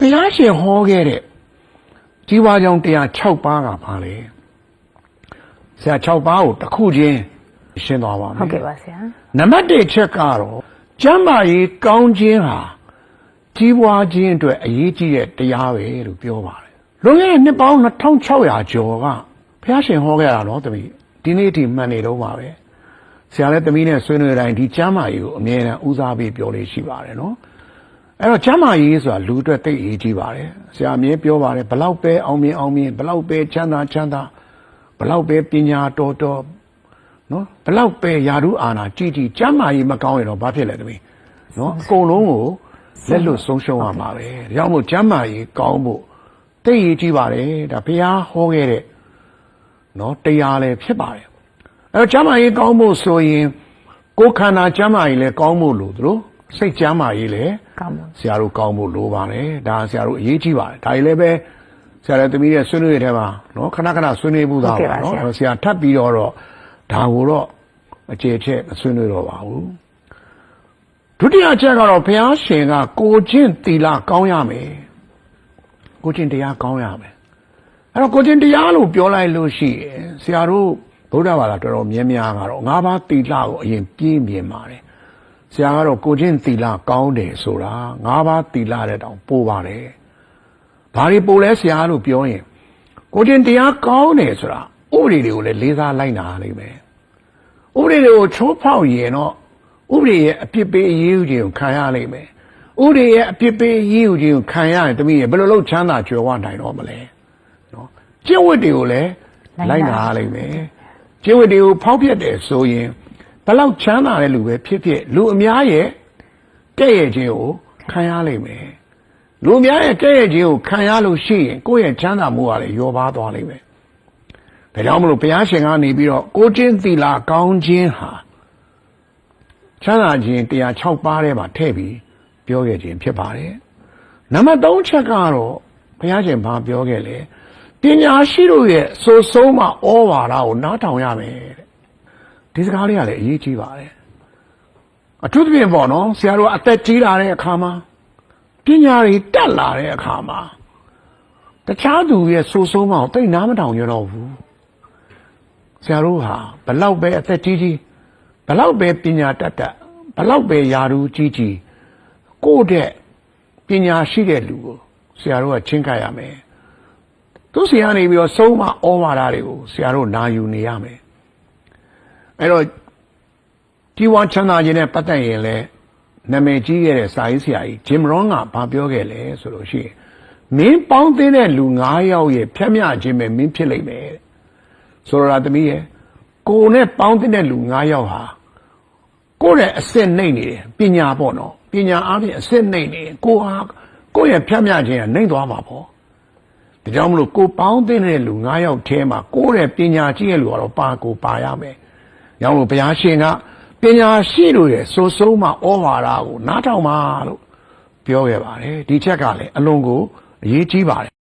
ဘုရားရှင်ဟောခဲ့တဲ့ကြီးပွားကြောင်း106ပါးကပါလေဆရာ6ပါးကိုတစ်ခုချင်းရှင်းသွားပါမယ်ဟုတ်ကဲ့ပါဆရာနံပါတ်1ချက်ကတော့ကျမ်းမာရေးကောင်းခြင်းဟာကြီးပွားခြင်းအတွက်အရေးကြီးတဲ့တရားပဲလို့ပြောပါတယ်လွန်ခဲ့တဲ့နှစ်ပေါင်း2600ကျော်ကဘုရားရှင်ဟောခဲ့တာနော်တမီးဒီနေ့ဒီမှန်နေတော့ပါပဲဆရာလည်းတမီးနဲ့ဆွေးနွေးတိုင်းဒီကျမ်းမာရေးကိုအမြဲတမ်းဦးစားပေးပြောလို့ရှိပါတယ်နော် အဲ့တော့ကျမ်းမာရေးဆိုတာလူအတွက်သိအရေးကြီးပါတယ်ဆရာအမြဲပြောပါတယ်ဘလောက်ပဲအောင်မြင်အောင်မြင်ဘလောက်ပဲချမ်းသာချမ်းသာဘလောက်ပဲပညာတော်တော်နော်ဘလောက်ပဲယာရုအာနာကြည်ကြည်ကျမ်းမာရေးမကောင်းရင်တော့ဘာဖြစ်လဲတမီးနော်အကုန်လုံးကိုလက်လွတ်ဆုံးရှုံးရမှာပဲဒါကြောင့်မို့ကျမ်းမာရေးကောင်းဖို့သိအရေးကြီးပါတယ်ဒါဘုရားဟောခဲ့တဲ့နော်တရားလည်းဖြစ်ပါတယ်အဲ့တော့ကျမ်းမာရေးကောင်းဖို့ဆိုရင်ကိုယ်ခန္ဓာကျမ်းမာရေးလည်းကောင်းဖို့လို့သူတို့ စိတ်ကျမ်းမာရေးလည်းကောင်းပါဆရာတို့ကောင်းဖို့လိုပါတယ်ဒါဆရာတို့အရေးကြီးပါတယ်ဒါကြီးလည်းပဲဆရာလည်းတမီးရဲ့ဆွေးနွေးတဲ့ထဲမှာနော်ခဏခဏဆွေးနွေးမှုသားဟုတ်ကဲ့ပါပါနော်ဆရာအဲ့တော့ဆရာထပ်ပြီးတော့တော့ဒါကိုတော့အကျေချက်မဆွေးနွေးတော့ပါဘူးဒုတိယချက်ကတော့ဘုရားရှင်ကကိုချင်းတီလာကောင်းရမယ်ကိုချင်းတရားကောင်းရမယ်အဲ့တော့ကိုချင်းတရားလို့ပြောလိုက်လို့ရှိရင်ဆရာတို့ဗုဒ္ဓဘာသာတော်တော်များများကတော့ငါးပါးတီလာကိုအရင်ပြင်းပြင်းပါတယ် ဆရာကတော့ကိုချင်းသီလကောင်းတယ်ဆိုတာငါးပါးသီလတဲ့တောင်ပိုးပါတယ်။ဘာတွေပိုးလဲဆရာလို့ပြောရင်ကိုချင်းတရားကောင်းတယ်ဆိုတာဥပဒေတွေကိုလည်းလေးစားလိုက်နာရလိမ့်မယ်။ဥပဒေတွေကိုချိုးဖောက်ရင်တော့ဥပဒေရဲ့အပြစ်ပေးအရေးယူခြင်းကိုခံရလိမ့်မယ်။ဥပဒေရဲ့အပြစ်ပေးအရေးယူခြင်းကိုခံရရင်တမီးရဘယ်လိုလုပ်ချမ်းသာကြွယ်ဝနိုင်တော့မလဲ။နော်။ကျင့်ဝတ်တွေကိုလည်းလိုက်နာရလိမ့်မယ်။ကျင့်ဝတ်တွေကိုဖောက်ပြက်တယ်ဆိုရင် ဘယ်လောက်ချမ်းသာတဲ့လူပဲဖြစ်ဖြစ်လူအများရဲ့ကဲ့ရဲ့ခြင်းကိုခံရလိမ့်မယ်လူအများရဲ့ကဲ့ရဲ့ခြင်းကိုခံရလို့ရှိရင်ကိုယ့်ရဲ့ချမ်းသာမှုကလည်းရောပါသွားလိမ့်မယ်ဒါကြောင့်မလို့ဘုရားရှင်ကနေပြီးတော့ကိုချင်းသီလာကောင်းခြင်းဟာချမ်းသာခြင်း106ပါးထဲမှာထည့်ပြီးပြောခဲ့ခြင်းဖြစ်ပါတယ်နံပါတ်3ချက်ကတော့ဘုရားရှင်ဘာပြောခဲ့လဲပညာရှိတို့ရဲ့ဆိုဆုံးမဩဝါဒကိုနားထောင်ရမယ်တဲ့ ဒီစကားလေးကလည်းအရေးကြီးပါတယ်အထူးသဖြင့်ပေါ့နော်ဆရာတို့ကအသက်ကြီးလာတဲ့အခါမှာပညာတွေတက်လာတဲ့အခါမှာတခြားသူရဲ့ဆိုဆုံးမအောင်တိတ်နားမထောင်ရတော့ဘူးဆရာတို့ဟာဘလောက်ပဲအသက်ကြီးကြီးဘလောက်ပဲပညာတတ်တတ်ဘလောက်ပဲယာရူကြီးကြီးကိုယ့်တဲ့ပညာရှိတဲ့လူကိုဆရာတို့ကချင်းကပ်ရမယ်သူဆရာနေပြီးတော့ဆုံးမဩဝါဒတွေကိုဆရာတို့နာယူနေရမယ် အဲ့တော့ဒီဝါချမ်းသာခြင်းနဲ့ပတ်သက်ရင်လည်းနာမည်ကြီးခဲ့တဲ့စာရေးဆရာကြီးဂျင်မရွန်ကဘာပြောခဲ့လဲဆိုလို့ရှိရင်မင်းပေါင်းသိတဲ့လူ9ယောက်ရဲ့ဖြတ်မြခြင်းပဲမင်းဖြစ်လိမ့်မယ်တဲ့ဆိုတော့လားသမီးရဲ့ကိုနဲ့ပေါင်းသိတဲ့လူ9ယောက်ဟာကိုယ့်ရဲ့အစစ်နှိမ့်နေတယ်ပညာပေါ့နော်ပညာအားဖြင့်အစစ်နှိမ့်နေတယ်ကိုဟာကိုယ့်ရဲ့ဖြတ်မြခြင်းကနှိမ့်သွားမှာပေါ့ဒါကြောင့်မလို့ကိုပေါင်းတဲ့လူ9ယောက်ထဲမှာကိုယ့်ရဲ့ပညာရှိတဲ့လူကတော့ပါကိုပါရမယ်။ ရောင်းလို့ဘုရားရှင်ကပညာရှိလို့ရဲ့စိုးစိုးမှဩဝါဒကိုနားထောင်ပါလို့ပြောခဲ့ပါတယ်။ဒီချက်ကလည်းအလွန်ကိုအရေးကြီးပါတယ်